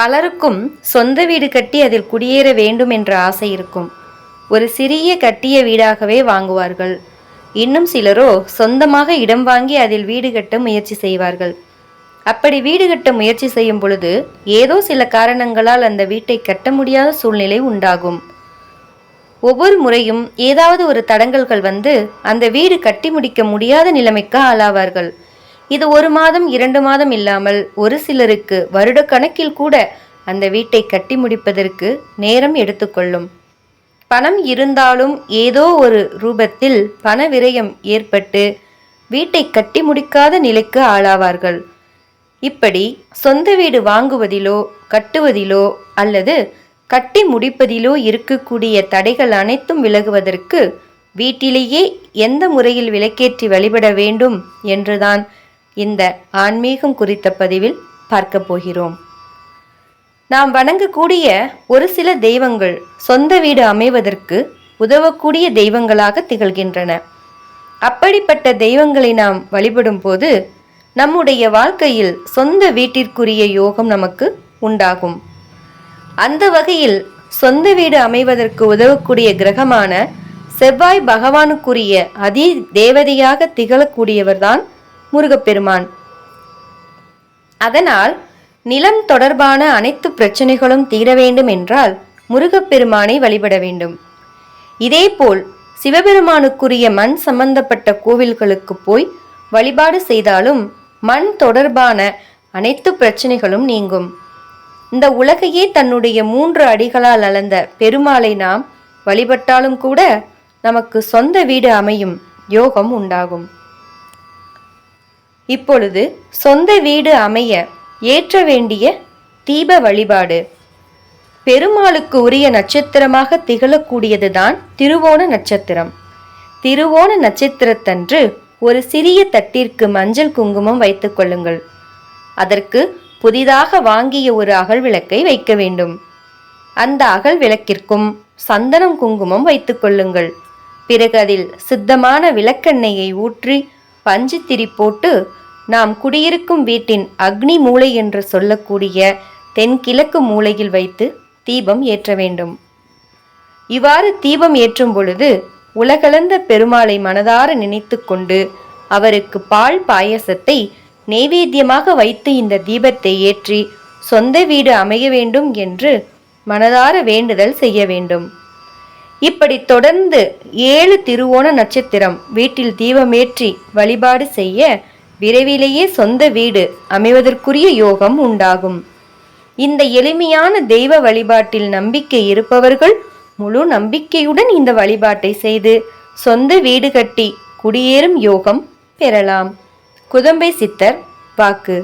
பலருக்கும் சொந்த வீடு கட்டி அதில் குடியேற வேண்டும் என்ற ஆசை இருக்கும். ஒரு சிறிய கட்டிய வீடாகவே வாங்குவார்கள். இன்னும் சிலரோ சொந்தமாக இடம் வாங்கி அதில் வீடு கட்ட முயற்சி செய்வார்கள். அப்படி வீடு கட்ட முயற்சி செய்யும் பொழுது ஏதோ சில காரணங்களால் அந்த வீட்டை கட்ட முடியாத சூழ்நிலை உண்டாகும். ஒவ்வொரு முறையும் ஏதாவது ஒரு தடங்கல்கள் வந்து அந்த வீடு கட்டி முடிக்க முடியாத நிலைமைக்கு ஆளாவார்கள். இது ஒரு மாதம் இரண்டு மாதம் இல்லாமல் ஒரு சிலருக்கு வருடக்கணக்கில் கூட அந்த வீட்டை கட்டி முடிப்பதற்கு நேரம் எடுத்துக்கொள்ளும். பணம் இருந்தாலும் ஏதோ ஒரு ரூபத்தில் பண விரயம் ஏற்பட்டு வீட்டை கட்டி முடிக்காத நிலைக்கு ஆளாவார்கள். இப்படி சொந்த வீடு வாங்குவதிலோ கட்டுவதிலோ அல்லது கட்டி முடிப்பதிலோ இருக்கக்கூடிய தடைகள் அனைத்தும் விலகுவதற்கு வீட்டிலேயே எந்த முறையில் விளக்கேற்றி வழிபட வேண்டும் என்றுதான் இந்த ஆன்மீகம் குறித்த பதிவில் பார்க்க போகிறோம். நாம் வணங்கக்கூடிய ஒரு சில தெய்வங்கள் சொந்த வீடு அமைவதற்கு உதவக்கூடிய தெய்வங்களாக திகழ்கின்றன. அப்படிப்பட்ட தெய்வங்களை நாம் வழிபடும் போது நம்முடைய வாழ்க்கையில் சொந்த வீட்டிற்குரிய யோகம் நமக்கு உண்டாகும். அந்த வகையில் சொந்த வீடு அமைவதற்கு உதவக்கூடிய கிரகமான செவ்வாய் பகவானுக்குரிய அதி தேவதையாக திகழக்கூடியவர்தான் முருகப்பெருமான். அதனால் நிலம் தொடர்பான அனைத்து பிரச்சனைகளும் தீர வேண்டும் என்றால் முருகப்பெருமானை வழிபட வேண்டும். இதேபோல் சிவபெருமானுக்குரிய மண் சம்பந்தப்பட்ட கோவில்களுக்கு போய் வழிபாடு செய்தாலும் மண் தொடர்பான அனைத்து பிரச்சனைகளும் நீங்கும். இந்த உலகையே தன்னுடைய மூன்று அடிகளால் அளந்த பெருமாளை நாம் வழிபட்டாலும் கூட நமக்கு சொந்த வீடு அமையும் யோகம் உண்டாகும். இப்பொழுது சொந்த வீடு அமைய ஏற்ற வேண்டிய தீப வழிபாடு. பெருமாளுக்கு உரிய நட்சத்திரமாக திகழக்கூடியதுதான் திருவோண நட்சத்திரம். திருவோண நட்சத்திரத்தன்று ஒரு சிறிய தட்டிற்கு மஞ்சள் குங்குமம் வைத்துக் கொள்ளுங்கள். அதற்கு புதிதாக வாங்கிய ஒரு அகல் விளக்கை வைக்க வேண்டும். அந்த அகல் விளக்கிற்கும் சந்தனம் குங்குமம் வைத்துக் கொள்ளுங்கள். பிறகு அதில் சித்தமான விளக்கெண்ணெயை ஊற்றி பஞ்சுத்திரி போட்டு நாம் குடியிருக்கும் வீட்டின் அக்னி மூலை என்று சொல்லக்கூடிய தென்கிழக்கு மூலையில் வைத்து தீபம் ஏற்ற வேண்டும். இவ்வாறு தீபம் ஏற்றும் பொழுது உலகளந்த பெருமாளை மனதார நினைத்து கொண்டு அவருக்கு பால் பாயசத்தை நெய்வேத்தியமாக வைத்து இந்த தீபத்தை ஏற்றி சொந்த வீடு அமைய வேண்டும் என்று மனதார வேண்டுதல் செய்ய வேண்டும். இப்படி தொடர்ந்து ஏழு திருவோண நட்சத்திரம் வீட்டில் தீபமேற்றி வழிபாடு செய்ய விரைவிலேயே சொந்த வீடு அமைவதற்குரிய யோகம் உண்டாகும். இந்த எளிமையான தெய்வ வழிபாட்டில் நம்பிக்கை இருப்பவர்கள் முழு நம்பிக்கையுடன் இந்த வழிபாட்டை செய்து சொந்த வீடு கட்டி குடியேறும் யோகம் பெறலாம். குதம்பை சித்தர் வாக்கு.